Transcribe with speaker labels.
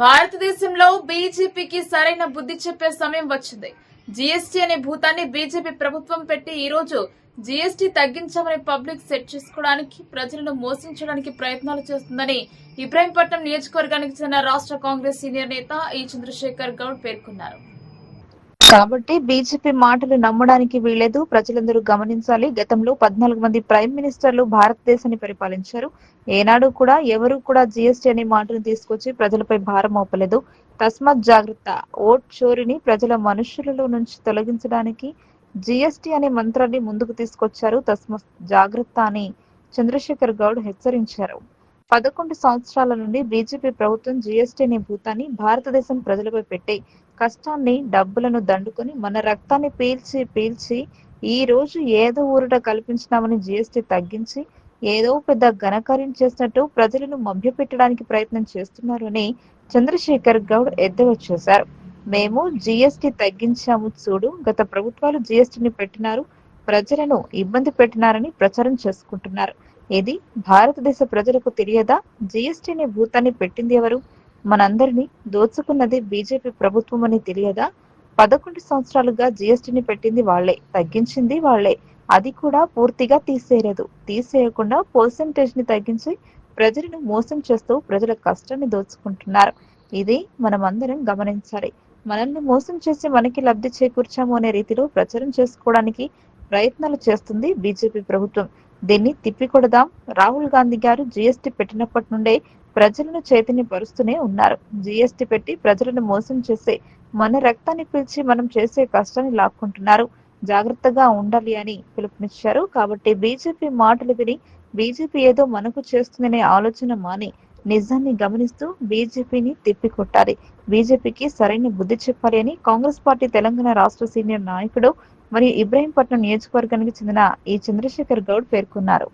Speaker 1: భారతదేశంలో బీజేపీకి సరైన బుద్ధి చెప్పే సమయం వచ్చింది. జీఎస్టీ అనే భూతాన్ని బీజేపీ ప్రభుత్వం పెట్టి ఈ రోజు జీఎస్టీ తగ్గించామని పబ్లిక్ సెట్ చేసుకోవడానికి ప్రజలను మోసించడానికి ప్రయత్నాలు చేస్తుందని ఇబ్రాహీంపట్నం నియోజకవర్గానికి చెందిన రాష్ట్ర కాంగ్రెస్ సీనియర్ నేత ఈ చంద్రశేఖర్ గౌడ్ పేర్కొన్నారు.
Speaker 2: కాబట్టి బీజేపీ మాటలు నమ్మడానికి వీలేదు. ప్రజలందరూ గమనించాలి. గతంలో పద్నాలుగు మంది ప్రైమ్ మినిస్టర్లు భారతదేశాన్ని పరిపాలించారు. ఏనాడు కూడా ఎవరు కూడా జీఎస్టీ అనే మాటను తీసుకొచ్చి ప్రజలపై భారం మోపలేదు. తస్మాత్ జాగ్రత్త. ఓట్ చోరీని ప్రజల మనుషులలో నుంచి తొలగించడానికి జీఎస్టీ అనే మంత్రాన్ని ముందుకు తీసుకొచ్చారు. తస్మాత్ జాగ్రత్త అని చంద్రశేఖర్ గౌడ్ హెచ్చరించారు. పదకొండు సంవత్సరాల నుండి బీజేపీ ప్రభుత్వం జీఎస్టీ అనే భూతాన్ని భారతదేశం ప్రజలపై పెట్టే కష్టాన్ని డబ్బులను దండుకొని మన రక్తాన్ని పీల్చి పీల్చి ఈ రోజు ఏదో ఊరట కల్పించినామని జిఎస్టీ తగ్గించి ఏదో పెద్ద ఘనకార్యం చేసినట్టు ప్రజలను మభ్యపెట్టడానికి ప్రయత్నం చేస్తున్నారు అని చంద్రశేఖర్ గౌడ్ ఎద్దేవా చేశారు. మేము జిఎస్టీ తగ్గించాము చూడు గత ప్రభుత్వాలు జిఎస్టీని పెట్టినారు ప్రజలను ఇబ్బంది పెట్టినారని ప్రచారం చేసుకుంటున్నారు. ఇది భారతదేశ ప్రజలకు తెలియదా? జిఎస్టీని భూతాన్ని పెట్టింది ఎవరు? మనందరినీ దోచుకున్నది బీజేపీ ప్రభుత్వం అని తెలియదా? పదకొండు సంవత్సరాలుగా జీఎస్టీని పెట్టింది వాళ్ళే తగ్గించింది వాళ్ళే అది కూడా పూర్తిగా తీసేయలేదు. తీసేయకుండా పర్సంటేజ్ని తగ్గించి ప్రజలను మోసం చేస్తూ ప్రజల కష్టాన్ని దోచుకుంటున్నారు. ఇది మనం అందరం గమనించాలి. మనల్ని మోసం చేసి మనకి లబ్ధి చేకూర్చాము అనే రీతిలో ప్రచారం చేసుకోవడానికి ప్రయత్నాలు చేస్తుంది బీజేపీ ప్రభుత్వం. దీన్ని తిప్పికొడదాం. రాహుల్ గాంధీ గారు జీఎస్టీ పెట్టినప్పటి నుండే ప్రజలను చైతన్యపరుస్తూనే ఉన్నారు. జీఎస్టీ పెట్టి ప్రజలను మోసం చేసే మన రక్తాన్ని పిలిచి మనం చేసే కష్టాన్ని లాక్కుంటున్నారు. జాగ్రత్తగా ఉండాలి అని పిలుపునిచ్చారు. కాబట్టి బీజేపీ మాటలు విని బీజేపీ ఏదో మనకు చేస్తుందనే ఆలోచన మాని నిజాన్ని గమనిస్తూ బీజేపీని తిప్పికొట్టాలి. బీజేపీకి సరైన బుద్ధి చెప్పాలి అని కాంగ్రెస్ పార్టీ తెలంగాణ రాష్ట్ర సీనియర్ నాయకుడు మరియు ఇబ్రాహీంపట్నం నియోజకవర్గానికి చెందిన ఈ చంద్రశేఖర్ గౌడ్ పేర్కొన్నారు.